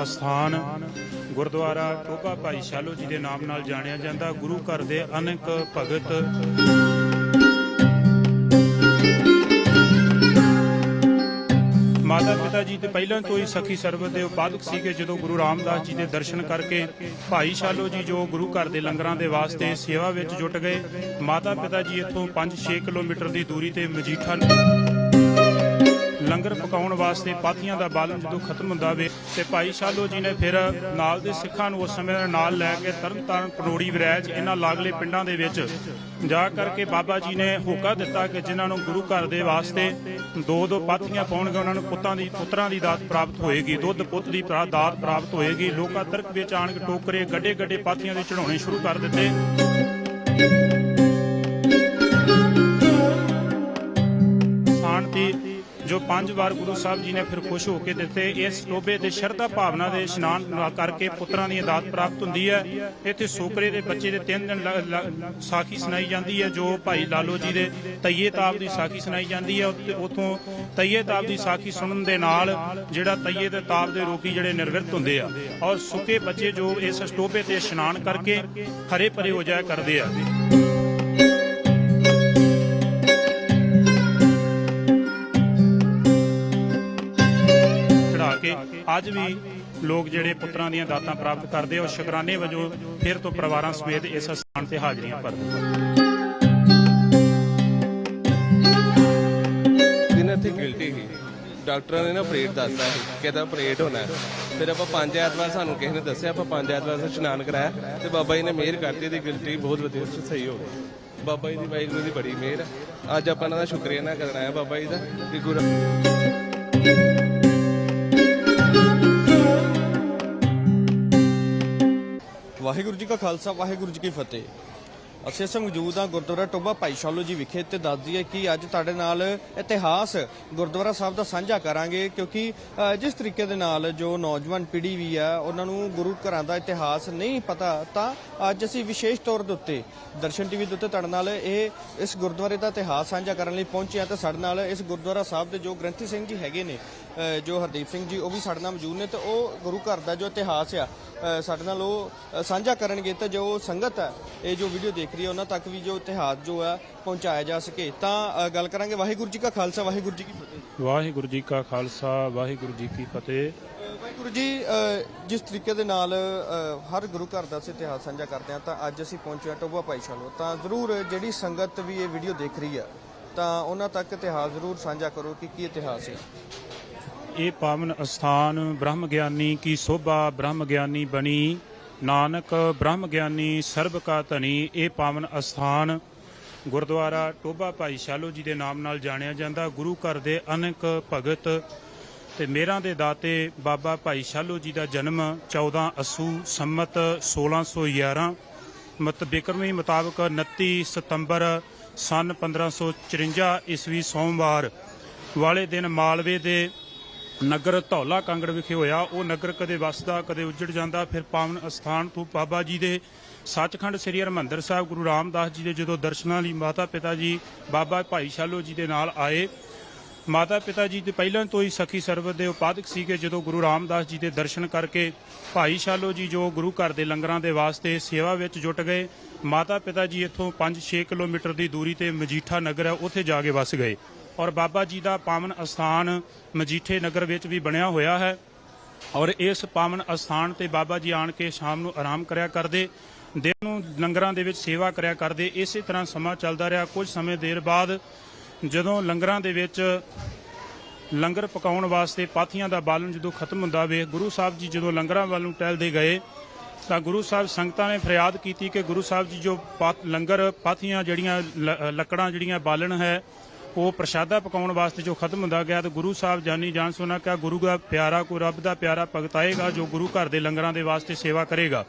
ਪਾਵਨ ਅਸਥਾਨ ਗੁਰਦੁਆਰਾ ਟੋਭਾ ਭਾਈ ਸ਼ਾਲੋ ਜੀ ਦੇ ਨਾਮ ਨਾਲ ਜਾਣਿਆ ਜਾਂਦਾ। ਗੁਰੂ ਘਰ ਦੇ ਅਨੇਕ ਭਗਤ ਮਾਤਾ ਪਿਤਾ ਜੀ ਤੇ ਪਹਿਲਾਂ ਤੋਂ ਹੀ ਸਖੀ ਸਰਬਤ ਦੇ ਉਪਾਦਕ ਸੀਗੇ। ਜਦੋਂ ਗੁਰੂ ਰਾਮਦਾਸ ਜੀ ਦੇ ਦਰਸ਼ਨ ਕਰਕੇ ਭਾਈ ਸ਼ਾਲੋ ਜੀ ਜੋ ਗੁਰੂ ਘਰ ਦੇ ਲੰਗਰਾਂ ਦੇ ਵਾਸਤੇ ਸੇਵਾ ਵਿੱਚ ਜੁਟ ਗਏ, ਮਾਤਾ ਪਿਤਾ ਜੀ ਇੱਥੋਂ 5-6 ਕਿਲੋਮੀਟਰ ਦੀ ਦੂਰੀ ਤੇ ਮਜੀਠਾ ਲੰਗਰ ਪਕਾਉਣ ਵਾਸਤੇ ਪਾਥੀਆਂ ਦਾ ਬਾਲਣ ਜਦੋਂ ਖਤਮ ਹੁੰਦਾ ਵੇ ਤੇ ਭਾਈ ਸ਼ਾਲੋ ਜੀ ਨੇ ਫਿਰ ਨਾਲ ਦੇ ਸਿੱਖਾਂ ਨੂੰ ਉਸ ਸਮੇਂ ਨਾਲ ਲੈ ਕੇ ਤਰਨਤਾਰਨ ਪਰੋੜੀ ਵਿਰੈਜ ਇਹਨਾਂ ਲਾਗਲੇ ਪਿੰਡਾਂ ਦੇ ਵਿੱਚ ਜਾ ਕਰਕੇ ਬਾਬਾ ਜੀ ਨੇ ਹੋਕਾ ਦਿੱਤਾ ਕਿ ਜਿਨ੍ਹਾਂ ਨੂੰ ਗੁਰੂ ਘਰ ਦੇ ਵਾਸਤੇ ਦੋ ਦੋ ਪਾਥੀਆਂ ਪਾਉਣਗੇ, ਉਹਨਾਂ ਨੂੰ ਪੁੱਤਾਂ ਦੀ, ਪੁੱਤਰਾਂ ਦੀ ਦਾਤ ਪ੍ਰਾਪਤ ਹੋਏਗੀ, ਦੁੱਧ, ਪੁੱਤ ਦੀ ਦਾਤ ਪ੍ਰਾਪਤ ਹੋਏਗੀ। ਲੋਕਾਂ ਤਰਕ ਵਿੱਚ ਆਣ ਕੇ ਟੋਕਰੇ ਗੱਡੇ ਗੱਡੇ ਪਾਥੀਆਂ ਦੇ ਚੜਾਉਣੇ ਸ਼ੁਰੂ ਕਰ ਦਿੱਤੇ। ਜੋ ਪੰਜ ਵਾਰ ਗੁਰੂ ਸਾਹਿਬ ਜੀ ਨੇ ਫਿਰ ਖੁਸ਼ ਹੋ ਕੇ ਦਿੱਤੇ, ਇਸ ਟੋਬੇ ਦੇ ਸ਼ਰਧਾ ਭਾਵਨਾ ਦੇ ਇਸ਼ਨਾਨ ਕਰਕੇ ਪੁੱਤਰਾਂ ਦੀ ਅਦਾਤ ਪ੍ਰਾਪਤ ਹੁੰਦੀ ਹੈ। ਇੱਥੇ ਸੋਕਰੇ ਦੇ ਬੱਚੇ ਦੇ ਤਿੰਨ ਦਿਨ ਸਾਖੀ ਸੁਣਾਈ ਜਾਂਦੀ ਹੈ, ਜੋ ਭਾਈ ਲਾਲੋ ਜੀ ਦੇ ਤਈਏ ਤਾਪ ਦੀ ਸਾਖੀ ਸੁਣਾਈ ਜਾਂਦੀ ਹੈ। ਉੱਥੇ- ਉੱਥੋਂ ਤਈਏ ਤਾਪ ਦੀ ਸਾਖੀ ਸੁਣਨ ਦੇ ਨਾਲ ਜਿਹੜਾ ਤਈਏ ਦੇ ਤਾਪ ਦੇ ਰੋਗੀ ਜਿਹੜੇ ਨਿਰਵਿਰਤ ਹੁੰਦੇ ਆ, ਔਰ ਸੁੱਕੇ ਬੱਚੇ ਜੋ ਇਸ ਟੋਬੇ ਤੇ ਇਸ਼ਨਾਨ ਕਰਕੇ ਹਰੇ ਭਰੇ ਹੋ ਜਾਇਆ ਕਰਦੇ ਆ। ਅੱਜ ਵੀ ਲੋਕ ਜਿਹੜੇ ਪੁੱਤਰਾਂ ਦੀਆਂ ਦਾਤਾਂ ਪ੍ਰਾਪਤ ਕਰਦੇ ਆ ਸ਼ੁਕਰਾਨੇ ਵਜੋਂ ਫਿਰ ਤੋਂ ਪਰਿਵਾਰਾਂ ਸਮੇਤ ਇਸ ਸਥਾਨ ਤੇ ਹਾਜ਼ਰੀਆਂ ਭਰਦੇ ਦਿਨ ਇੱਥੇ ਗਿਲਟੀ ਸੀ, ਡਾਕਟਰਾਂ ਨੇ ਨਾ ਆਪਰੇਟ ਦੱਸਦਾ ਸੀ ਕਿਹਦਾ ਆਪਰੇਟ ਹੋਣਾ ਫਿਰ ਆਪਾਂ ਪੰਜ ਐਤਵਾਰ ਸਾਨੂੰ ਕਿਸੇ ਨੇ ਦੱਸਿਆ, ਆਪਾਂ ਪੰਜ ਐਤਵਾਰ ਦਾ ਇਸ਼ਨਾਨ ਕਰਾਇਆ ਤੇ ਬਾਬਾ ਜੀ ਨੇ ਮਿਹਰ ਕਰਤੀ ਤੇ ਗਿਲਟੀ ਬਹੁਤ ਵਧੀਆ ਸਹੀ ਹੋ ਗਈ ਬਾਬਾ ਜੀ ਦੀ ਵਾਹਿਗੁਰੂ ਦੀ ਬੜੀ ਮਿਹਰ ਹੈ। ਅੱਜ ਆਪਾਂ ਇਹਨਾਂ ਦਾ ਸ਼ੁਕਰੀਆ ਨਾ ਕਰਨਾ ਹੈ ਬਾਬਾ ਜੀ ਦਾ ਕਿ ਗੁਰੂ ਵਾਹਿਗੁਰੂ ਜੀ ਕਾ ਖਾਲਸਾ, ਵਾਹਿਗੁਰੂ ਜੀ ਕੀ ਫਤਿਹ। ਅਸੀਂ ਇਸ ਮੌਜੂਦ ਹਾਂ ਗੁਰਦੁਆਰਾ ਟੋਬਾ ਭਾਈ ਜੀ ਵਿਖੇ ਤੇ ਦੱਸ ਦਈਏ ਕਿ ਅੱਜ ਤੁਹਾਡੇ ਨਾਲ ਇਤਿਹਾਸ ਗੁਰਦੁਆਰਾ ਸਾਹਿਬ ਦਾ ਸਾਂਝਾ ਕਰਾਂਗੇ ਕਿਉਂਕਿ ਜਿਸ ਤਰੀਕੇ ਦੇ ਨਾਲ ਜੋ ਨੌਜਵਾਨ ਪੀੜ੍ਹੀ ਵੀ ਆ, ਉਹਨਾਂ ਨੂੰ ਗੁਰੂ ਘਰਾਂ ਦਾ ਇਤਿਹਾਸ ਨਹੀਂ ਪਤਾ, ਤਾਂ ਅੱਜ ਅਸੀਂ ਵਿਸ਼ੇਸ਼ ਤੌਰ ਦੇ ਉੱਤੇ ਦਰਸ਼ਨ ਟੀਵੀ ਦੇ ਉੱਤੇ ਤੁਹਾਡੇ ਨਾਲ ਇਹ, ਇਸ ਗੁਰਦੁਆਰੇ ਦਾ ਇਤਿਹਾਸ ਸਾਂਝਾ ਕਰਨ ਲਈ ਪਹੁੰਚੇ ਹਾਂ ਤੇ ਸਾਡੇ ਨਾਲ ਇਸ ਗੁਰਦੁਆਰਾ ਸਾਹਿਬ ਦੇ ਜੋ ਗ੍ਰੰਥੀ ਸਿੰਘ ਜੀ ਹੈਗੇ ਨੇ ਜੋ ਹਰਦੀਪ ਸਿੰਘ ਜੀ ਉਹ ਵੀ ਸਾਡੇ ਨਾਲ ਮੌਜੂਦ ਨੇ ਤੇ ਉਹ ਗੁਰੂ ਘਰ ਦਾ ਜੋ ਇਤਿਹਾਸ ਆ ਸਾਡੇ ਨਾਲ ਉਹ ਸਾਂਝਾ ਕਰਨਗੇ ਤੇ ਜੋ ਸੰਗਤ ਹੈ ਇਹ ਜੋ ਵੀਡੀਓ ਦੇਖ ਰਹੀ ਹੈ ਉਹਨਾਂ ਤੱਕ ਵੀ ਜੋ ਇਤਿਹਾਸ ਜੋ ਹੈ ਪਹੁੰਚਾਇਆ ਜਾ ਸਕੇ। ਤਾਂ ਗੱਲ ਕਰਾਂਗੇ ਵਾਹਿਗੁਰੂ ਜੀ ਕਾ ਖਾਲਸਾ ਵਾਹਿਗੁਰੂ ਜੀ ਕੀ ਫਤਿਹ। ਵਾਹਿਗੁਰੂ ਜੀ ਕਾ ਖਾਲਸਾ ਵਾਹਿਗੁਰੂ ਜੀ ਕੀ ਫਤਿਹ। ਵਾਹਿਗੁਰੂ ਜੀ ਜਿਸ ਤਰੀਕੇ ਦੇ ਨਾਲ ਹਰ ਗੁਰੂ ਘਰ ਦਾ ਅਸੀਂ ਇਤਿਹਾਸ ਸਾਂਝਾ ਕਰਦੇ ਹਾਂ ਤਾਂ ਅੱਜ ਅਸੀਂ ਪਹੁੰਚੇ ਹਾਂ ਟੋਬਾ ਭਾਈ ਸ਼ਾਲੋ। ਤਾਂ ਜ਼ਰੂਰ ਜਿਹੜੀ ਸੰਗਤ ਵੀ ਇਹ ਵੀਡੀਓ ਦੇਖ ਰਹੀ ਹੈ ਤਾਂ ਉਹਨਾਂ ਤੱਕ ਇਤਿਹਾਸ ਜ਼ਰੂਰ ਸਾਂਝਾ ਕਰੋ ਕਿ ਕੀ ਇਤਿਹਾਸ ਹੈ ਇਹ ਪਾਵਨ ਅਸਥਾਨ ਬ੍ਰਹਮ ਗਿਆਨੀ ਕੀ ਸੋਭਾ ਬ੍ਰਹਮ ਗਿਆਨੀ ਬਣੀ। ਨਾਨਕ ਬ੍ਰਹਮ ਗਿਆਨੀ ਸਰਬ ਕਾ ਧਨੀ, ਇਹ ਪਾਵਨ ਅਸਥਾਨ ਗੁਰਦੁਆਰਾ ਟੋਭਾ ਭਾਈ ਸ਼ਾਲੋ ਜੀ ਦੇ ਨਾਮ ਨਾਲ ਜਾਣਿਆ ਜਾਂਦਾ। ਗੁਰੂ ਘਰ ਦੇ ਅਨੇਕ ਭਗਤ ਤੇ ਮੇਰਾ ਦੇ ਦਾਤੇ ਬਾਬਾ ਭਾਈ ਸ਼ਾਲੋ ਜੀ ਦਾ ਜਨਮ 14 ਅਸੂ ਸੰਮਤ 1611 ਮਤ ਬਿਕਰਮੀ ਮੁਤਾਬਕ 29 ਸਤੰਬਰ ਸਨ 1554 ਈਸਵੀ ਸੋਮਵਾਰ ਵਾਲੇ ਦਿਨ ਮਾਲਵੇ ਦੇ ਨਗਰ ਧੌਲਾ ਕਾਂਗੜ ਵਿਖੇ ਹੋਇਆ। ਉਹ ਨਗਰ ਕਦੇ ਵਸਦਾ, ਕਦੇ ਉੱਜੜ ਜਾਂਦਾ। ਫਿਰ ਪਾਵਨ ਅਸਥਾਨ ਤੋਂ ਬਾਬਾ ਜੀ ਦੇ ਸੱਚਖੰਡ ਸ੍ਰੀ ਹਰਿਮੰਦਰ ਸਾਹਿਬ ਗੁਰੂ ਰਾਮਦਾਸ ਜੀ ਦੇ ਜਦੋਂ ਦਰਸ਼ਨਾਂ ਲਈ ਮਾਤਾ ਪਿਤਾ ਜੀ, ਬਾਬਾ ਭਾਈ ਸ਼ਾਲੋ ਜੀ ਦੇ ਨਾਲ ਆਏ। ਮਾਤਾ ਪਿਤਾ ਜੀ ਦੇ ਪਹਿਲਾਂ ਤੋਂ ਹੀ ਸਖੀ ਸਰਬਤ ਦੇ ਉਪਾਦਕ ਸੀਗੇ। ਜਦੋਂ ਗੁਰੂ ਰਾਮਦਾਸ ਜੀ ਦੇ ਦਰਸ਼ਨ ਕਰਕੇ ਭਾਈ ਸ਼ਾਲੋ ਜੀ ਜੋ ਗੁਰੂ ਘਰ ਦੇ ਲੰਗਰਾਂ ਦੇ ਵਾਸਤੇ ਸੇਵਾ ਵਿੱਚ ਜੁਟ ਗਏ, ਮਾਤਾ ਪਿਤਾ ਜੀ ਇੱਥੋਂ 5-6 ਕਿਲੋਮੀਟਰ ਦੀ ਦੂਰੀ ਤੇ ਮਜੀਠਾ ਨਗਰ ਹੈ, ਉੱਥੇ ਜਾ ਕੇ ਵਸ ਗਏ। ਔਰ ਬਾਬਾ ਜੀ ਦਾ ਪਾਵਨ ਅਸਥਾਨ ਮਜੀਠੇ ਨਗਰ ਵਿੱਚ ਵੀ ਬਣਿਆ ਹੋਇਆ ਹੈ। ਔਰ ਇਸ ਪਾਵਨ ਅਸਥਾਨ ਤੇ ਬਾਬਾ ਜੀ ਆਣ ਕੇ ਸ਼ਾਮ ਨੂੰ ਆਰਾਮ ਕਰਿਆ ਕਰਦੇ, ਦਿਨ ਨੂੰ ਲੰਗਰਾਂ ਦੇ ਵਿੱਚ ਸੇਵਾ ਕਰਿਆ ਕਰਦੇ, ਇਸੇ ਤਰ੍ਹਾਂ ਸਮਾਂ ਚੱਲਦਾ ਰਿਹਾ। ਕੁਝ ਸਮੇਂ ਦੇਰ ਬਾਅਦ ਜਦੋਂ ਲੰਗਰਾਂ ਦੇ ਵਿੱਚ ਲੰਗਰ ਪਕਾਉਣ ਵਾਸਤੇ ਪਾਥੀਆਂ ਦਾ ਬਾਲਣ ਜਦੋਂ ਖਤਮ ਹੁੰਦਾ ਵੇ, ਗੁਰੂ ਸਾਹਿਬ ਜੀ ਜਦੋਂ ਲੰਗਰਾਂ ਵੱਲ ਨੂੰ ਟਹਿਲਦੇ ਗਏ, ਤਾਂ ਗੁਰੂ ਸਾਹਿਬ ਸੰਗਤਾਂ ਨੇ ਫਰਿਆਦ ਕੀਤੀ ਕਿ ਗੁਰੂ ਸਾਹਿਬ ਜੀ ਜੋ ਪਾ- ਲੰਗਰ ਪਾਥੀਆਂ ਜਿਹੜੀਆਂ ਲ- ਲੱਕੜਾਂ ਜਿਹੜੀਆਂ ਬਾਲਣ ਹੈ ਉਹ ਪ੍ਰਸ਼ਾਦਾ ਪਕਾਉਣ ਵਾਸਤੇ ਜੋ ਖਤਮ ਹੁੰਦਾ ਗਿਆ ਤਾਂ ਗੁਰੂ ਸਾਹਿਬ ਜਾਨੀ ਜਾਨ ਸੁਣਾ ਕਿ ਗੁਰੂ ਦਾ ਪਿਆਰਾ ਕੋ ਰੱਬ ਦਾ ਪਿਆਰਾ ਭਗਤਾਏਗਾ ਜੋ ਗੁਰੂ ਘਰ ਦੇ ਲੰਗਰਾਂ ਦੇ ਵਾਸਤੇ ਸੇਵਾ ਕਰੇਗਾ।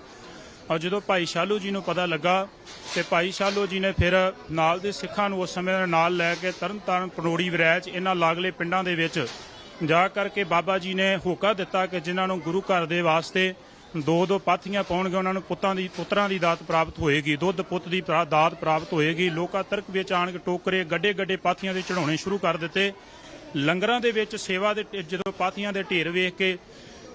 ਔਰ ਜਦੋਂ ਭਾਈ ਸ਼ਾਲੂ ਜੀ ਨੂੰ ਪਤਾ ਲੱਗਾ ਤੇ ਭਾਈ ਸ਼ਾਲੂ ਜੀ ਨੇ ਫਿਰ ਨਾਲ ਦੇ ਸਿੱਖਾਂ ਨੂੰ ਉਸ ਸਮੇਂ ਨਾਲ ਲੈ ਕੇ ਤਰਨਤਾਰਨ ਪਨੋੜੀ ਵਿਰੈਜ ਇਹਨਾਂ ਲਾਗਲੇ ਪਿੰਡਾਂ ਦੇ ਵਿੱਚ ਜਾ ਕਰਕੇ ਬਾਬਾ ਜੀ ਨੇ ਹੋਕਾ ਦਿੱਤਾ ਕਿ ਜਿਨ੍ਹਾਂ ਨੂੰ ਗੁਰੂ ਘਰ ਦੇ ਵਾਸਤੇ ਦੋ ਦੋ ਪਾਥੀਆਂ ਪਾਉਣਗੇ, ਉਹਨਾਂ ਨੂੰ ਪੁੱਤਾਂ ਦੀ, ਪੁੱਤਰਾਂ ਦੀ ਦਾਤ ਪ੍ਰਾਪਤ ਹੋਏਗੀ, ਦੁੱਧ ਪੁੱਤ ਦੀ ਪ੍ਰਾ- ਦਾਤ ਪ੍ਰਾਪਤ ਹੋਏਗੀ। ਲੋਕਾਂ ਤਰਕ ਵਿੱਚ ਆਣ ਕੇ ਟੋਕਰੇ ਗੱਡੇ ਗੱਡੇ ਪਾਥੀਆਂ ਦੇ ਚੜਾਉਣੇ ਸ਼ੁਰੂ ਕਰ ਦਿੱਤੇ। ਲੰਗਰਾਂ ਦੇ ਵਿੱਚ ਸੇਵਾ ਦੇ ਜਦੋਂ ਪਾਥੀਆਂ ਦੇ ਢੇਰ ਵੇਖ ਕੇ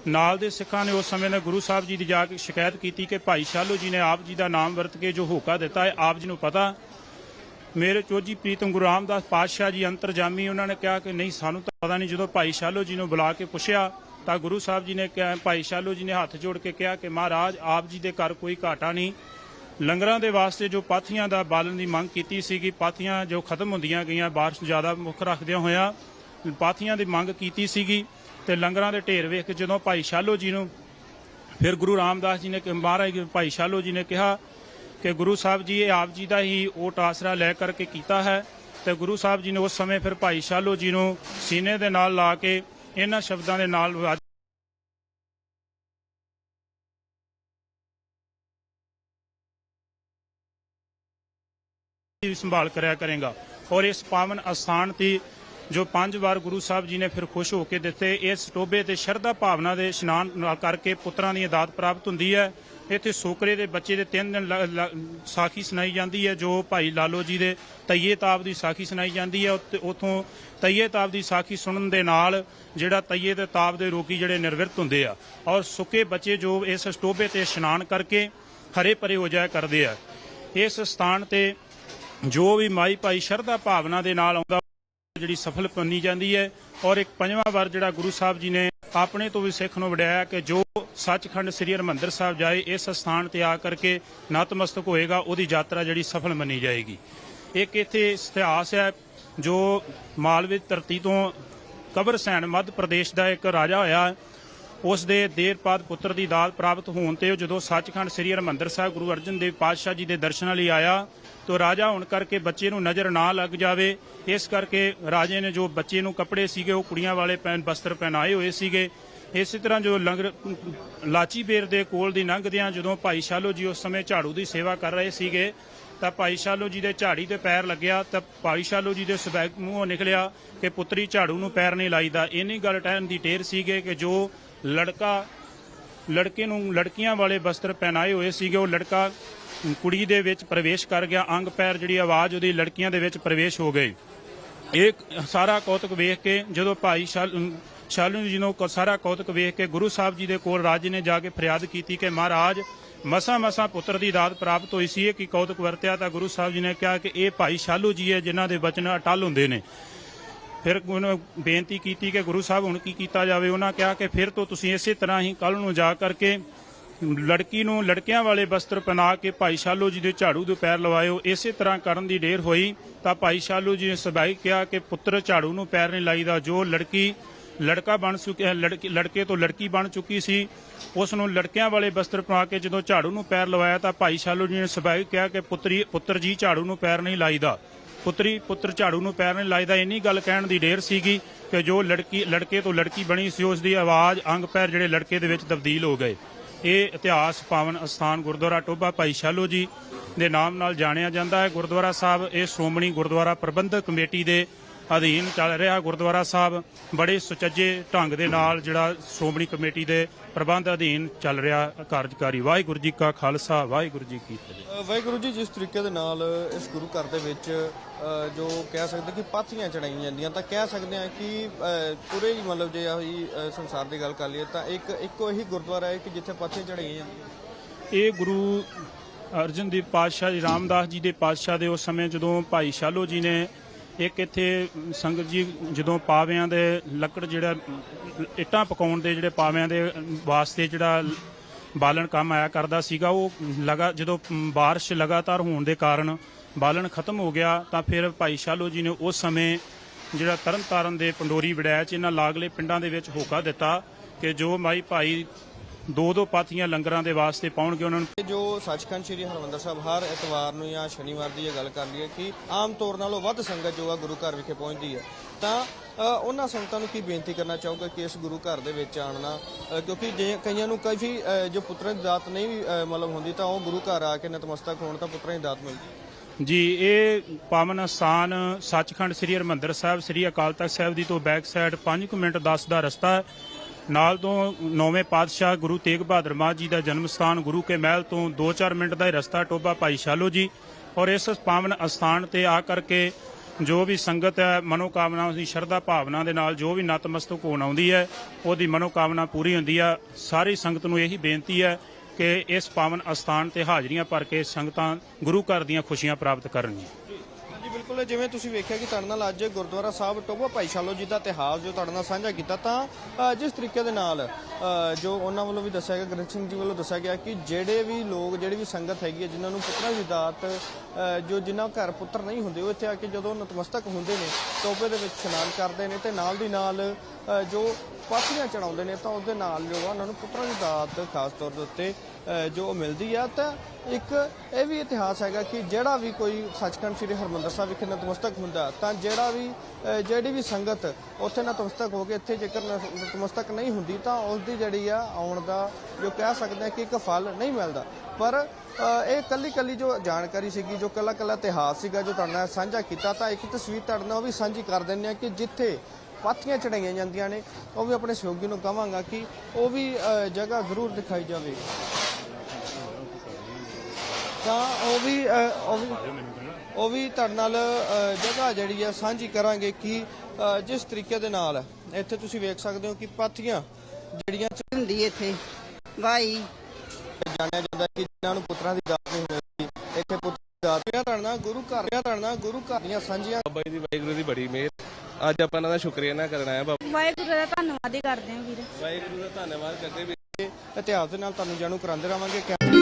ਨਾਲ ਦੇ ਸਿੱਖਾਂ ਨੇ ਉਸ ਸਮੇਂ ਨੇ ਗੁਰੂ ਸਾਹਿਬ ਜੀ ਦੀ ਜਾ ਕੇ ਸ਼ਿਕਾਇਤ ਕੀਤੀ ਕਿ ਭਾਈ ਸ਼ਾਲੋ ਜੀ ਨੇ ਆਪ ਜੀ ਦਾ ਨਾਮ ਵਰਤ ਕੇ ਜੋ ਹੋਕਾ ਦਿੱਤਾ ਹੈ, ਆਪ ਜੀ ਨੂੰ ਪਤਾ। ਮੇਰੇ ਚੋਜੀ ਪ੍ਰੀਤਮ ਗੁਰੂ ਰਾਮਦਾਸ ਪਾਤਸ਼ਾਹ ਜੀ ਅੰਤਰਜਾਮੀ, ਉਹਨਾਂ ਨੇ ਕਿਹਾ ਕਿ ਨਹੀਂ, ਸਾਨੂੰ ਤਾਂ ਪਤਾ ਨਹੀਂ ਜਦੋਂ ਭਾਈ ਸ਼ਾਲੋ ਜੀ ਨੂੰ ਬੁਲਾ ਕੇ ਪੁੱਛਿਆ ਤਾਂ ਗੁਰੂ ਸਾਹਿਬ ਜੀ ਨੇ ਕਿਹਾ, ਭਾਈ ਸ਼ਾਲੋ ਜੀ ਨੇ ਹੱਥ ਜੋੜ ਕੇ ਕਿਹਾ ਕਿ ਮਹਾਰਾਜ, ਆਪ ਜੀ ਦੇ ਘਰ ਕੋਈ ਘਾਟਾ ਨਹੀਂ। ਲੰਗਰਾਂ ਦੇ ਵਾਸਤੇ ਜੋ ਪਾਥੀਆਂ ਦਾ ਬਾਲਣ ਦੀ ਮੰਗ ਕੀਤੀ ਸੀਗੀ, ਪਾਥੀਆਂ ਜੋ ਖਤਮ ਹੁੰਦੀਆਂ ਗਈਆਂ, ਬਾਰਿਸ਼ ਜ਼ਿਆਦਾ ਮੁੱਖ ਰੱਖਦਿਆਂ ਹੋਇਆਂ ਪਾਥੀਆਂ ਦੀ ਮੰਗ ਕੀਤੀ ਸੀਗੀ ਤੇ ਲੰਗਰਾਂ ਦੇ ਢੇਰ ਵੇਖ ਕੇ ਜਦੋਂ ਭਾਈ ਸ਼ਾਲੋ ਜੀ ਨੂੰ ਫਿਰ ਗੁਰੂ ਰਾਮਦਾਸ ਜੀ ਨੇ ਕਿ, ਮਹਾਰਾਜ ਭਾਈ ਸ਼ਾਲੋ ਜੀ ਨੇ ਕਿਹਾ ਕਿ ਗੁਰੂ ਸਾਹਿਬ ਜੀ, ਇਹ ਆਪ ਜੀ ਦਾ ਹੀ ਓਟ ਆਸਰਾ ਲੈ ਕਰਕੇ ਕੀਤਾ ਹੈ ਤੇ ਗੁਰੂ ਸਾਹਿਬ ਜੀ ਨੇ ਉਸ ਸਮੇਂ ਫਿਰ ਭਾਈ ਸ਼ਾਲੋ ਜੀ ਨੂੰ ਸੀਨੇ ਦੇ ਨਾਲ ਲਾ ਕੇ ਇਹਨਾਂ ਸ਼ਬਦਾਂ ਦੇ ਨਾਲ ਸੰਭਾਲ ਕਰਿਆ ਕਰੇਗਾ। ਔਰ ਇਸ ਪਾਵਨ ਅਸਥਾਨ ਤੇ ਜੋ ਪੰਜ ਵਾਰ ਗੁਰੂ ਸਾਹਿਬ ਜੀ ਨੇ ਫਿਰ ਖੁਸ਼ ਹੋ ਕੇ ਦਿੱਤੇ, ਇਸ ਟੋਬੇ ਤੇ ਸ਼ਰਧਾ ਭਾਵਨਾ ਦੇ ਇਸ਼ਨਾਨ ਨਾਲ ਕਰਕੇ ਪੁੱਤਰਾਂ ਦੀ ਦਾਤ ਪ੍ਰਾਪਤ ਹੁੰਦੀ ਹੈ। ਇੱਥੇ ਸੋਕਰੇ ਦੇ ਬੱਚੇ ਦੇ ਤਿੰਨ ਦਿਨ ਲ- ਸਾਖੀ ਸੁਣਾਈ ਜਾਂਦੀ ਹੈ, ਜੋ ਭਾਈ ਲਾਲੋ ਜੀ ਦੇ ਤਈਏ ਤਾਬ ਦੀ ਸਾਖੀ ਸੁਣਾਈ ਜਾਂਦੀ ਹੈ। ਉੱਤੇ- ਉੱਥੋਂ ਤਈਏ ਤਾਬ ਦੀ ਸਾਖੀ ਸੁਣਨ ਦੇ ਨਾਲ ਜਿਹੜਾ ਤਈਏ ਤੇ ਤਾਬ ਦੇ ਰੋਗੀ ਜਿਹੜੇ ਨਿਰਵਿਰਤ ਹੁੰਦੇ ਆ ਔਰ ਸੁੱਕੇ ਬੱਚੇ ਜੋ ਇਸ ਟੋਬੇ ਤੇ ਇਸ਼ਨਾਨ ਕਰਕੇ ਹਰੇ ਭਰੇ ਹੋ ਜਾਇਆ ਕਰਦੇ ਆ। ਇਸ ਸਥਾਨ ਤੇ ਜੋ ਵੀ ਮਾਈ ਭਾਈ ਸ਼ਰਧਾ ਭਾਵਨਾ ਦੇ ਨਾਲ ਆਉਂਦਾ ਜਿਹੜੀ ਸਫਲ ਮੰਨੀ ਜਾਂਦੀ ਹੈ ਔਰ ਇੱਕ ਪੰਜਵਾਂ ਵਾਰ ਜਿਹੜਾ ਗੁਰੂ ਸਾਹਿਬ ਜੀ ਨੇ ਆਪਣੇ ਤੋਂ ਵੀ ਸਿੱਖ ਨੂੰ ਵਡਿਆਇਆ ਕਿ ਜੋ ਸੱਚਖੰਡ ਸ੍ਰੀ ਹਰਿਮੰਦਰ ਸਾਹਿਬ ਜਾਏ, ਇਸ ਸਥਾਨ ਤੇ ਆ ਕਰਕੇ ਨਤਮਸਤਕ ਹੋਏਗਾ, ਉਹਦੀ ਯਾਤਰਾ ਜਿਹੜੀ ਸਫਲ ਮੰਨੀ ਜਾਏਗੀ। ਇੱਕ ਇੱਥੇ ਇਤਿਹਾਸ ਹੈ ਜੋ ਮਾਲਵੇ ਧਰਤੀ ਤੋਂ ਕਬਰ ਸੈਨ ਮੱਧ ਪ੍ਰਦੇਸ਼ ਦਾ ਇੱਕ ਰਾਜਾ ਹੋਇਆ। ਉਸ ਦੇ ਦੇਰ ਬਾਅਦ ਪੁੱਤਰ ਦੀ ਦਾਤ ਪ੍ਰਾਪਤ ਹੋਣ ਤੇ ਉਹ ਜਦੋਂ ਸੱਚਖੰਡ ਸ੍ਰੀ ਹਰਿਮੰਦਰ ਸਾਹਿਬ ਗੁਰੂ ਅਰਜਨ ਦੇਵ ਪਾਤਸ਼ਾਹ ਜੀ ਦੇ ਦਰਸ਼ਨਾਂ ਲਈ ਆਇਆ, ਤੋ ਰਾਜਾ ਹੋਣ ਕਰਕੇ ਬੱਚੇ ਨੂੰ ਨਜ਼ਰ ਨਾ ਲੱਗ ਜਾਵੇ। ਇਸ ਕਰਕੇ ਰਾਜੇ ਨੇ ਜੋ ਬੱਚੇ ਨੂੰ ਕੱਪੜੇ ਸੀਗੇ, ਉਹ ਕੁੜੀਆਂ ਵਾਲੇ ਪੈਨ, ਬਸਤਰ ਪਹਿਨਾਏ ਹੋਏ ਸੀਗੇ। ਇਸੇ ਤਰ੍ਹਾਂ ਜੋ ਲੰਗਰ, ਲਾਚੀ ਬੇਰ ਦੇ ਕੋਲ ਦੀ ਲੰਘਦਿਆਂ ਜਦੋਂ ਭਾਈ ਸ਼ਾਲੋ ਜੀ ਉਸ ਸਮੇਂ ਝਾੜੂ ਦੀ ਸੇਵਾ ਕਰ ਰਹੇ ਸੀਗੇ, ਤਾਂ ਭਾਈ ਸ਼ਾਲੋ ਜੀ ਦੇ ਝਾੜੀ ਤੇ ਪੈਰ ਲੱਗਿਆ, ਤਾਂ ਭਾਈ ਸ਼ਾਲੋ ਜੀ ਦੇ ਸਵੈਗ ਮੂੰਹੋਂ ਨਿਕਲਿਆ ਕਿ ਪੁੱਤਰੀ ਝਾੜੂ ਨੂੰ ਪੈਰ ਨਹੀਂ ਲਾਈਦਾ। ਇੰਨੀ ਗੱਲ ਟਹਿਣ ਦੀ ਢੇਰ ਸੀਗੇ ਕਿ ਜੋ ਲੜਕਾ, ਲੜਕੇ ਨੂੰ ਲੜਕੀਆਂ ਵਾਲੇ ਵਸਤਰ ਪਹਿਨਾਏ ਹੋਏ ਸੀਗੇ, ਉਹ ਲੜਕਾ ਕੁੜੀ ਦੇ ਵਿੱਚ ਪ੍ਰਵੇਸ਼ ਕਰ ਗਿਆ, ਅੰਗ ਪੈਰ ਜਿਹੜੀ ਆਵਾਜ਼ ਉਹਦੀ ਲੜਕੀਆਂ ਦੇ ਵਿੱਚ ਪ੍ਰਵੇਸ਼ ਹੋ ਗਈ। ਇਹ ਸਾਰਾ ਕੌਤਕ ਵੇਖ ਕੇ ਜਦੋਂ ਭਾਈ ਸ਼ਾਲ- ਸ਼ਾਲੂ ਜੀ ਨੂੰ ਸਾਰਾ ਕੌਤਕ ਵੇਖ ਕੇ ਗੁਰੂ ਸਾਹਿਬ ਜੀ ਦੇ ਕੋਲ ਰਾਜੇ ਨੇ ਜਾ ਕੇ ਫਰਿਆਦ ਕੀਤੀ ਕਿ ਮਹਾਰਾਜ ਮਸਾ ਮਸਾ ਪੁੱਤਰ ਦੀ ਦਾਤ ਪ੍ਰਾਪਤ ਹੋਈ ਸੀ, ਇਹ ਕੀ ਕੌਤਕ ਵਰਤਿਆ ਤਾਂ ਗੁਰੂ ਸਾਹਿਬ ਜੀ ਨੇ ਕਿਹਾ ਕਿ ਇਹ ਭਾਈ ਸ਼ਾਲੂ ਜੀ ਹੈ ਜਿਨ੍ਹਾਂ ਦੇ ਬਚਨ ਅਟਲ ਹੁੰਦੇ ਨੇ। ਫਿਰ ਉਹਨੂੰ ਬੇਨਤੀ ਕੀਤੀ ਕਿ ਗੁਰੂ ਸਾਹਿਬ ਹੁਣ ਕੀ ਕੀਤਾ ਜਾਵੇ, ਉਹਨਾਂ ਕਿਹਾ ਕਿ ਫਿਰ ਤੋਂ ਤੁਸੀਂ ਇਸੇ ਤਰ੍ਹਾਂ ਹੀ ਕੱਲ ਨੂੰ ਜਾ ਕਰਕੇ ਲੜਕੀ ਨੂੰ, ਲੜਕਿਆਂ ਵਾਲੇ ਵਸਤਰ ਪਹਿਨਾ ਕੇ ਭਾਈ ਸ਼ਾਲੂ ਜੀ ਦੇ ਝਾੜੂ ਦੇ ਪੈਰ ਲਵਾਇਓ। ਇਸੇ ਤਰ੍ਹਾਂ ਕਰਨ ਦੀ ਢੇਰ ਹੋਈ ਤਾਂ ਭਾਈ ਸ਼ਾਲੂ ਜੀ ਨੇ ਸਬਾਈ ਕਿਹਾ ਕਿ ਪੁੱਤਰ ਝਾੜੂ ਨੂੰ ਪੈਰ ਨਹੀਂ ਲਾਈਦਾ, ਜੋ ਲੜਕੀ, ਲੜਕਾ ਬਣ ਚੁੱਕਿਆ ਲੜਕੀ, ਲੜਕੇ ਤੋਂ ਲੜਕੀ ਬਣ ਚੁੱਕੀ ਸੀ, ਉਸ ਨੂੰ ਲੜਕਿਆਂ ਵਾਲੇ ਵਸਤਰ ਪਾ ਕੇ ਜਦੋਂ ਝਾੜੂ ਨੂੰ ਪੈਰ ਲਵਾਇਆ ਤਾਂ ਭਾਈ ਸ਼ਾਲੂ ਜੀ ਨੇ ਸਬਾਈ ਕਿਹਾ ਕਿ ਪੁੱਤਰੀ, ਪੁੱਤਰ ਜੀ ਝਾੜੂ ਨੂੰ ਪੈਰ ਨਹੀਂ ਲਾਈਦਾ। ਪੁੱਤਰੀ ਪੁੱਤਰ ਝਾੜੂ ਨੂੰ ਪੈਰ ਨਹੀਂ ਲਾਈਦਾ, ਇੰਨੀ ਗੱਲ ਕਹਿਣ ਦੀ ਢੇਰ ਸੀਗੀ ਕਿ ਜੋ ਲੜਕੀ, ਲੜਕੇ ਤੋਂ ਲੜਕੀ ਬਣੀ ਸੀ ਉਸ ਦੀ ਆਵਾਜ਼, ਅੰਗ ਪੈਰ ਜਿਹੜੇ ਲੜਕੇ ਦੇ ਵਿੱਚ ਤਬਦੀਲ ਹੋ ਗਏ। ਇਹ ਇਤਿਹਾਸ ਪਾਵਨ ਅਸਥਾਨ ਗੁਰਦੁਆਰਾ ਟੋਬਾ ਭਾਈ ਸ਼ਾਲੋ ਜੀ ਦੇ ਨਾਮ ਨਾਲ ਜਾਣਿਆ ਜਾਂਦਾ ਹੈ। ਗੁਰਦੁਆਰਾ ਸਾਹਿਬ, ਇਹ ਸ਼੍ਰੋਮਣੀ ਗੁਰਦੁਆਰਾ ਪ੍ਰਬੰਧਕ ਕਮੇਟੀ ਦੇ ਅਧੀਨ ਚੱਲ ਰਿਹਾ ਗੁਰਦੁਆਰਾ ਸਾਹਿਬ। ਬੜੇ ਸੁਚੱਜੇ ਢੰਗ ਦੇ ਨਾਲ ਜਿਹੜਾ ਸ਼੍ਰੋਮਣੀ ਕਮੇਟੀ ਦੇ ਪ੍ਰਬੰਧ ਅਧੀਨ ਚੱਲ ਰਿਹਾ ਕਾਰਜਕਾਰੀ। ਵਾਹਿਗੁਰੂ ਜੀ ਕਾ ਖਾਲਸਾ ਵਾਹਿਗੁਰੂ ਜੀ ਕੀ ਫਤਿਹ। ਵਾਹਿਗੁਰੂ ਜੀ ਜਿਸ ਤਰੀਕੇ ਦੇ ਨਾਲ ਇਸ ਗੁਰੂ ਘਰ ਦੇ ਵਿੱਚ ਜੋ ਕਹਿ ਸਕਦੇ ਕਿ ਪਾਥੀਆਂ ਚੜਾਈਆਂ ਜਾਂਦੀਆਂ ਤਾਂ ਕਹਿ ਸਕਦੇ ਹਾਂ ਕਿ ਪੂਰੇ ਹੀ ਮਤਲਬ ਜੇ ਆਹੀ ਸੰਸਾਰ ਦੀ ਗੱਲ ਕਰ ਲਈਏ ਤਾਂ ਇੱਕ ਇੱਕੋ ਹੀ ਗੁਰਦੁਆਰਾ ਹੈ ਕਿ ਜਿੱਥੇ ਪਾਥੀਆਂ ਚੜਾਈਆਂ ਜਾਂਦੀਆਂ। ਇਹ ਗੁਰੂ ਅਰਜਨ ਦੇਵ ਪਾਤਸ਼ਾਹ ਜੀ ਰਾਮਦਾਸ ਜੀ ਦੇ ਪਾਤਸ਼ਾਹ ਦੇ ਉਸ ਸਮੇਂ ਜਦੋਂ ਭਾਈ ਸ਼ਾਲੋ ਜੀ ਨੇ ਇੱਕ ਇੱਥੇ ਸੰਗਤ ਜੀ ਜਦੋਂ ਪਾਵਿਆਂ ਦੇ ਲੱਕੜ ਜਿਹੜਾ, ਇੱਟਾਂ ਪਕਾਉਣ ਦੇ ਜਿਹੜੇ ਪਾਵਿਆਂ ਦੇ ਵਾਸਤੇ ਜਿਹੜਾ ਬਾਲਣ ਕੰਮ ਆਇਆ ਕਰਦਾ ਸੀਗਾ, ਉਹ ਲਗਾ, ਜਦੋਂ ਬਾਰਿਸ਼ ਲਗਾਤਾਰ ਹੋਣ ਦੇ ਕਾਰਨ ਬਾਲਣ ਖਤਮ ਹੋ ਗਿਆ, ਤਾਂ ਫਿਰ ਭਾਈ ਸ਼ਾਲੋ ਜੀ ਨੇ ਉਸ ਸਮੇਂ ਜਿਹੜਾ ਤਰਨਤਾਰਨ ਦੇ ਪੰਡੋਰੀ ਵਿੜਾਇਚ ਇਹਨਾਂ ਲਾਗਲੇ ਪਿੰਡਾਂ ਦੇ ਵਿੱਚ ਹੋਕਾ ਦਿੱਤਾ ਕਿ ਜੋ ਮਾਈ ਭਾਈ ਦੋ ਦੋ ਪਾਥੀਆਂ ਲੰਗਰਾਂ ਦੇ ਵਾਸਤੇ ਪਾਉਣਗੇ ਉਹਨਾਂ ਨੂੰ। ਜੋ ਸੱਚਖੰਡ ਸ੍ਰੀ ਹਰਿਮੰਦਰ ਸਾਹਿਬ ਹਰ ਐਤਵਾਰ ਨੂੰ ਜਾਂ ਸ਼ਨੀਵਾਰ ਦੀ ਇਹ ਗੱਲ ਕਰ ਲਈਏ ਕਿ ਆਮ ਤੌਰ ਨਾਲੋਂ ਵੱਧ ਸੰਗਤ ਜੋ ਆ ਗੁਰੂ ਘਰ ਵਿਖੇ ਪਹੁੰਚਦੀ ਹੈ। ਤਾਂ ਉਹਨਾਂ ਸੰਗਤਾਂ ਨੂੰ ਕੀ ਬੇਨਤੀ ਕਰਨਾ ਚਾਹੋਗੇ ਕਿ ਇਸ ਗੁਰੂ ਘਰ ਦੇ ਵਿੱਚ ਆਉਣਾ ਅ, ਕਿਉਂਕਿ ਜੇ ਕਈਆਂ ਨੂੰ ਕਾਫੀ ਜੋ ਪੁੱਤਰਾਂ ਦੀ ਦਾਤ ਨਹੀਂ ਮਤਲਬ ਹੁੰਦੀ ਤਾਂ ਉਹ ਗੁਰੂ ਘਰ ਆ ਕੇ ਨਤਮਸਤਕ ਹੋਣ ਤਾਂ ਪੁੱਤਰਾਂ ਦੀ ਦਾਤ ਮਿਲਦੀ। ਜੀ ਇਹ ਪਾਵਨ ਸਥਾਨ ਸੱਚਖੰਡ ਸ੍ਰੀ ਹਰਿਮੰਦਰ ਸਾਹਿਬ ਸ੍ਰੀ ਅਕਾਲ ਤਖਤ ਸਾਹਿਬ ਦੀ ਤੋਂ ਬੈਕ ਸਾਈਡ 5 ਮਿੰਟ 10 ਦਾ ਰਸਤਾ ਹੈ। ਨਾਲ ਤੋਂ ਨੌਵੇਂ ਪਾਤਸ਼ਾਹ ਗੁਰੂ ਤੇਗ ਬਹਾਦਰ ਮਾਜ ਜੀ ਦਾ ਜਨਮ ਸਥਾਨ ਗੁਰੂ ਕੇ ਮਹਿਲ ਤੋਂ 2-4 ਮਿੰਟ ਦਾ ਹੀ ਰਸਤਾ ਟੋਬਾ ਭਾਈ ਸ਼ਾਲੋ ਜੀ ਔਰ ਇਸ ਪਾਵਨ ਅਸਥਾਨ ਤੇ ਆ ਕਰਕੇ ਜੋ ਵੀ ਸੰਗਤ ਹੈ ਮਨੋਕਾਮਨਾ ਦੀ ਸ਼ਰਧਾ ਭਾਵਨਾ ਦੇ ਨਾਲ ਜੋ ਵੀ ਨਤਮਸਤਕ ਹੋਣ ਆਉਂਦੀ ਹੈ, ਉਹਦੀ ਮਨੋਕਾਮਨਾ ਪੂਰੀ ਹੁੰਦੀ ਆ। ਸਾਰੀ ਸੰਗਤ ਨੂੰ ਇਹੀ ਬੇਨਤੀ ਹੈ ਕਿ ਇਸ ਪਾਵਨ ਅਸਥਾਨ ਤੇ ਹਾਜ਼ਰੀਆਂ ਭਰ ਕੇ ਸੰਗਤਾਂ ਗੁਰੂ ਘਰ ਦੀਆਂ ਖੁਸ਼ੀਆਂ ਪ੍ਰਾਪਤ ਕਰਨਗੀਆਂ। ਬਿਲਕੁਲ, ਜਿਵੇਂ ਤੁਸੀਂ ਵੇਖਿਆ ਕਿ ਤੁਹਾਡੇ ਨਾਲ ਅੱਜ ਗੁਰਦੁਆਰਾ ਸਾਹਿਬ ਟੋਬਾ ਭਾਈਸ਼ਾਲੋ ਜੀ ਦਾ ਇਤਿਹਾਸ ਜੋ ਤੁਹਾਡੇ ਨਾਲ ਸਾਂਝਾ ਕੀਤਾ, ਤਾਂ ਜਿਸ ਤਰੀਕੇ ਦੇ ਨਾਲ ਜੋ ਉਹਨਾਂ ਵੱਲੋਂ ਵੀ ਦੱਸਿਆ ਗਿਆ ਗ੍ਰੰਥ ਸਿੰਘ ਜੀ ਵੱਲੋਂ ਦੱਸਿਆ ਗਿਆ ਕਿ ਜਿਹੜੇ ਵੀ ਲੋਕ, ਜਿਹੜੀ ਵੀ ਸੰਗਤ ਹੈਗੀ ਹੈ, ਜਿਨ੍ਹਾਂ ਨੂੰ ਪੁੱਤਰਾਂ ਦੀ ਦਾਤ ਜੋ ਜਿਨ੍ਹਾਂ ਘਰ ਪੁੱਤਰ ਨਹੀਂ ਹੁੰਦੇ, ਉਹ ਇੱਥੇ ਆ ਕੇ ਜਦੋਂ ਨਤਮਸਤਕ ਹੁੰਦੇ ਨੇ ਟੋਬੇ ਦੇ ਵਿੱਚ ਇਸ਼ਨਾਨ ਕਰਦੇ ਨੇ ਤੇ ਨਾਲ ਦੀ ਨਾਲ ਜੋ ਪਾਥੀਆਂ ਚੜਾਉਂਦੇ ਨੇ, ਤਾਂ ਉਹਦੇ ਨਾਲ ਜੋ ਆ, ਉਹਨਾਂ ਨੂੰ ਪੁੱਤਰਾਂ ਦੀ ਦਾਤ ਖਾਸ ਤੌਰ ਦੇ ਉੱਤੇ ਜੋ ਮਿਲਦੀ ਆ। ਤਾਂ ਇੱਕ ਇਹ ਵੀ ਇਤਿਹਾਸ ਹੈਗਾ ਕਿ ਜਿਹੜਾ ਵੀ ਕੋਈ ਸੱਚਖੰਡ ਸ੍ਰੀ ਹਰਮੰਦਰ ਸਾਹਿਬ ਵਿਖੇ ਨਤਮਸਤਕ ਹੁੰਦਾ। ਤਾਂ ਜਿਹੜਾ ਵੀ ਜਿਹੜੀ ਵੀ ਸੰਗਤ ਉੱਥੇ ਨਤਮਸਤਕ ਹੋ ਕੇ ਇੱਥੇ ਜੇਕਰ ਨਤਮਸਤਕ ਨਹੀਂ ਹੁੰਦੀ, ਤਾਂ ਉਸ ਦੀ ਜਿਹੜੀ ਆ ਆਉਣ ਦਾ ਜੋ ਕਹਿ ਸਕਦੇ ਆ ਕਿ ਇੱਕ ਫਲ ਨਹੀਂ ਮਿਲਦਾ। ਪਰ ਇਹ ਕੱਲੀ ਕੱਲੀ ਜੋ ਜਾਣਕਾਰੀ ਸੀਗੀ, ਜੋ ਕੱਲਾ ਕੱਲਾ ਇਤਿਹਾਸ ਸੀਗਾ, ਜੋ ਤੁਹਾਡੇ ਨਾਲ ਸਾਂਝਾ ਕੀਤਾ, ਤਾਂ ਇੱਕ ਤਸਵੀਰ ਤੁਹਾਡੇ ਨਾਲ ਉਹ ਵੀ ਸਾਂਝੀ ਕਰ ਦਿੰਦੇ ਆ ਕਿ ਜਿੱਥੇ ਪਾਥੀਆਂ ਚੜਾਈਆਂ ਜਾਂਦੀਆਂ ਨੇ, ਉਹ ਵੀ ਆਪਣੇ ਸਹਿਯੋਗੀ ਨੂੰ ਕਹਾਂਗਾ ਕਿ ਉਹ ਵੀ ਜਗ੍ਹਾ ਜ਼ਰੂਰ ਦਿਖਾਈ ਜਾਵੇ। ਤਾਂ ਉਹ ਵੀ ਉਹ ਵੀ ਉਹ ਵੀ ਤੁਹਾਡੇ ਨਾਲ ਜਗ੍ਹਾ ਜਿਹੜੀ ਆ ਸਾਂਝੀ ਕਰਾਂਗੇ ਕਿ ਜਿਸ ਤਰੀਕੇ ਦੇ ਨਾਲ ਇੱਥੇ ਤੁਸੀਂ ਵੇਖ ਸਕਦੇ ਹੋ ਕਿ ਪਾਥੀਆਂ ਜਿਹੜੀਆਂ ਹੁੰਦੀ ਇੱਥੇ। ਵਾਈ ਜਾਣਿਆ ਜਾਂਦਾ ਕਿ ਜਿਨ੍ਹਾਂ ਨੂੰ ਪੁੱਤਰਾਂ ਦੀ ਦਾਤ ਨਹੀਂ ਮਿਲਦੀ ਇੱਥੇ ਪੁੱਤਰਾਂ ਦੀ ਦਾਤ ਵੀ ਤੁਹਾਡੇ ਨਾਲ ਗੁਰੂ ਘਰ ਤੁਹਾਡੇ ਨਾਲ ਗੁਰੂ ਘਰ ਦੀਆਂ ਸਾਂਝੀਆਂ ਬਾਬਾ ਜੀ ਦੀ ਵਾਹਿਗੁਰੂ ਦੀ ਬੜੀ ਮਿਹਰ। ਅੱਜ ਆਪਾਂ ਇਹਨਾਂ ਦਾ ਸ਼ੁਕਰੀਆ ਨਾ ਕਰਨਾ ਹੈ ਬਾਬਾ। ਵਾਹਿਗੁਰੂ ਦਾ ਧੰਨਵਾਦ ਹੀ ਕਰਦੇ ਹਾਂ ਵੀਰ। ਵਾਹਿਗੁਰੂ ਦਾ ਧੰਨਵਾਦ ਕਰਦੇ ਵੀ ਇਤਿਹਾਸ ਦੇ ਨਾਲ ਤੁਹਾਨੂੰ ਜਾਣੂ ਕਰਾਉਂਦੇ ਰਹਾਂਗੇ। ਕੈਮਰਾ